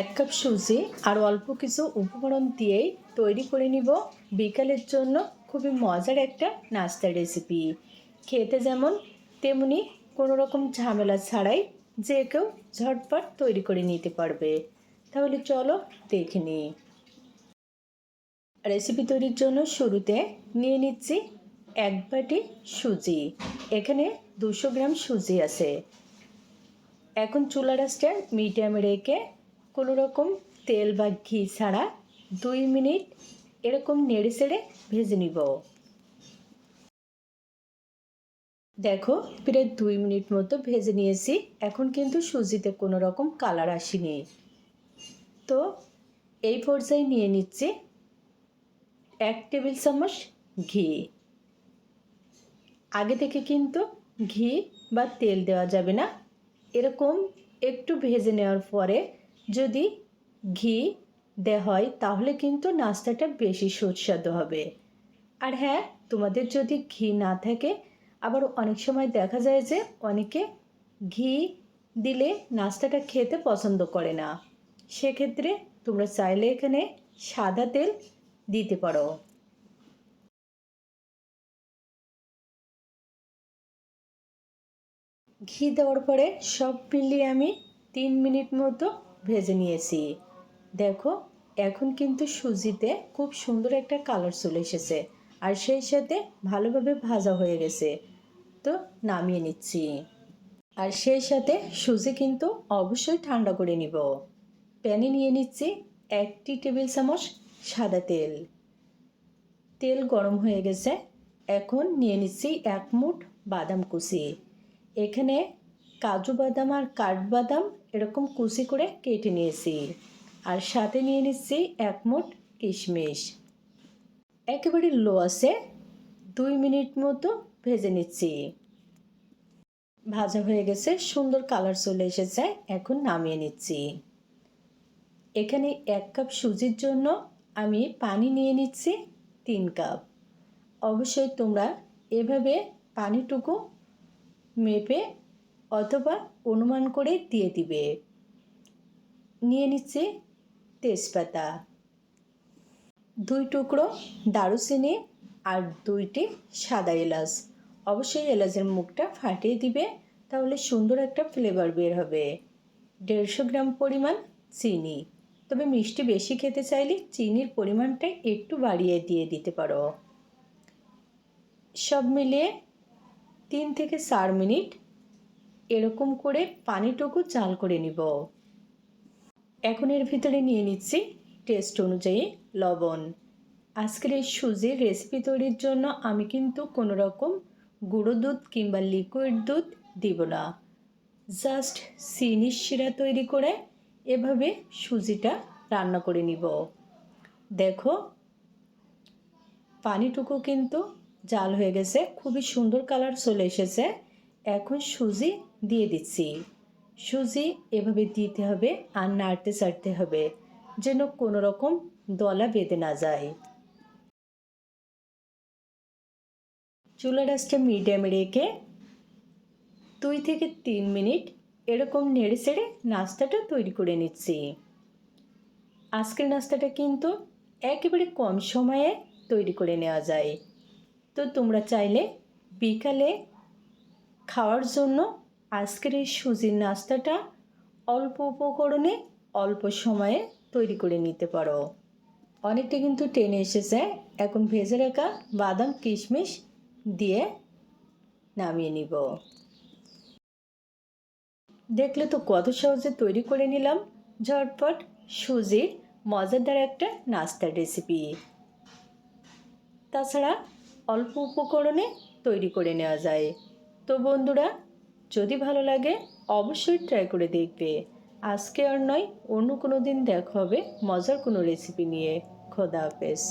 এক কাপ সুজি আর অল্প কিছু উপকরণ দিয়েই তৈরি করে নিব। বিকালের জন্য খুবই মজার একটা নাস্তার রেসিপি খেতে যেমন তেমনি কোনো রকম ঝামেলা ছাড়াই যে কেউ ঝটপট তৈরি করে নিতে পারবে। তাহলে চলো দেখে নিই রেসিপি তৈরির জন্য শুরুতে নিয়ে নিচ্ছি এক বাটি সুজি। এখানে দুশো গ্রাম সুজি আছে। এখন চুলা রাসটা মিডিয়ামে রেখে কোনো রকম তেল বা ঘি ছাড়া দুই মিনিট এরকম নেড়ে সেড়ে ভেজে নিব। দেখো, প্রায় দুই মিনিট মতো ভেজে নিয়েছি। এখন কিন্তু সুজিতে কোনো রকম কালার আসেনি। তো এই পর্যায়ে নিয়ে নিচ্ছি এক টেবিল চামচ ঘি। আগে থেকে কিন্তু ঘি বা তেল দেওয়া যাবে না। এরকম একটু ভেজে নেওয়ার পরে যদি ঘি দেওয়া হয়, তাহলে কিন্তু নাস্তাটা বেশি সুস্বাদু হবে। আর হ্যাঁ তোমাদের যদি ঘি না থাকে, আবার অনেক সময় দেখা যায় যে অনেকে ঘি দিলে নাস্তাটা খেতে পছন্দ করে না। সেক্ষেত্রে তোমরা চাইলে এখানে সাদা তেল দিতে পারো। ঘি দেওয়ার পরে সব মিলিয়ে আমি তিন মিনিট মতো ভেজে নিয়েছি। দেখো, এখন কিন্তু সুজিতে খুব সুন্দর একটা কালার চলে এসেছে আর সেই সাথে ভালোভাবে ভাজা হয়ে গেছে। তো নামিয়ে নিচ্ছি। আর সেই সাথে সুজি কিন্তু অবশ্যই ঠান্ডা করে নিব। প্যানে নিয়ে নিচ্ছি একটি টেবিল চামচ সাদা তেল। তেল গরম হয়ে গেছে। এখন নিয়ে নিচ্ছি এক মুঠ বাদাম কুচি। এখানে কাজু বাদাম আর কাঠবাদাম এরকম কুচি করে কেটে নিয়েছি। আর সাথে নিয়ে নিচ্ছি এক মুঠ কিশমিশ। একেবারে লো আছে দুই মিনিট মতো ভেজে নিচ্ছি। ভাজা হয়ে গেছে, সুন্দর কালার চলে এসেছে, এখন নামিয়ে নিচ্ছি। এখানে এক কাপ সুজির জন্য আমি পানি নিয়ে নিচ্ছি, তিন কাপ। অবশ্যই তোমরা এভাবে পানিটুকু মেপে অথবা অনুমান করে দিয়ে দিবে। নিয়ে নিচ্ছে তেজপাতা। দুই টুকরো দারুচিনি আর দুইটি সাদা এলাচ। অবশ্যই এলাচের মুখটা ফাটিয়ে দিবে, তাহলে সুন্দর একটা ফ্লেভার বের হবে। দেড়শো গ্রাম পরিমাণ চিনি। তবে মিষ্টি বেশি খেতে চাইলে চিনির পরিমাণটা একটু বাড়িয়ে দিয়ে দিতে পারো। সব মিলিয়ে তিন থেকে চার মিনিট এরকম করে পানিটুকু চাল করে নিব। এখন এর ভিতরে নিয়ে নিচ্ছি টেস্ট অনুযায়ী লবণ। আজকের এই সুজির রেসিপি তৈরির জন্য আমি কিন্তু কোনো রকম গুঁড়ো দুধ কিংবা লিকুইড দুধ দিব না। জাস্ট চিনির শিরা তৈরি করে এভাবে সুজিটা রান্না করে নিব। দেখো, পানিটুকু কিন্তু জাল হয়ে গেছে, খুবই সুন্দর কালার চলে এসেছে। এখন সুজি দিয়ে দিচ্ছি। সুজি এভাবে দিতে হবে আর নাড়তে চাড়তে হবে, যেন কোনো রকম দলা বেঁধে না যায়। চুলা ডাস্টে মিডিয়ামে রেখে দুই থেকে তিন মিনিট এরকম নেড়ে সেড়ে নাস্তাটা তৈরি করে নিচ্ছি। আজকের নাস্তাটা কিন্তু একেবারে কম সময়ে তৈরি করে নেওয়া যায়। তো তোমরা চাইলে বিকালে খাওয়ার জন্য আজকের এই সুজির নাস্তাটা অল্প উপকরণে অল্প সময়ে তৈরি করে নিতে পারো। অনেকটা কিন্তু টেনে এসেছে। এখন ভেজে রাখা বাদাম, কিশমিশ দিয়ে নামিয়ে নিব। দেখলে তো কত সহজে তৈরি করে নিলাম। ঝটপট সুজির মজাদার একটা নাস্তার রেসিপি। তাছাড়া অল্প উপকরণে তৈরি করে নেওয়া যায়। তো বন্ধুরা যদি ভালো লাগে, অবশ্যই ট্রাই করে দেখবে। আজকে আর নয়, অন্য কোনো দিন দেখা হবে মজার কোনো রেসিপি নিয়ে। খোদা হাফেজ।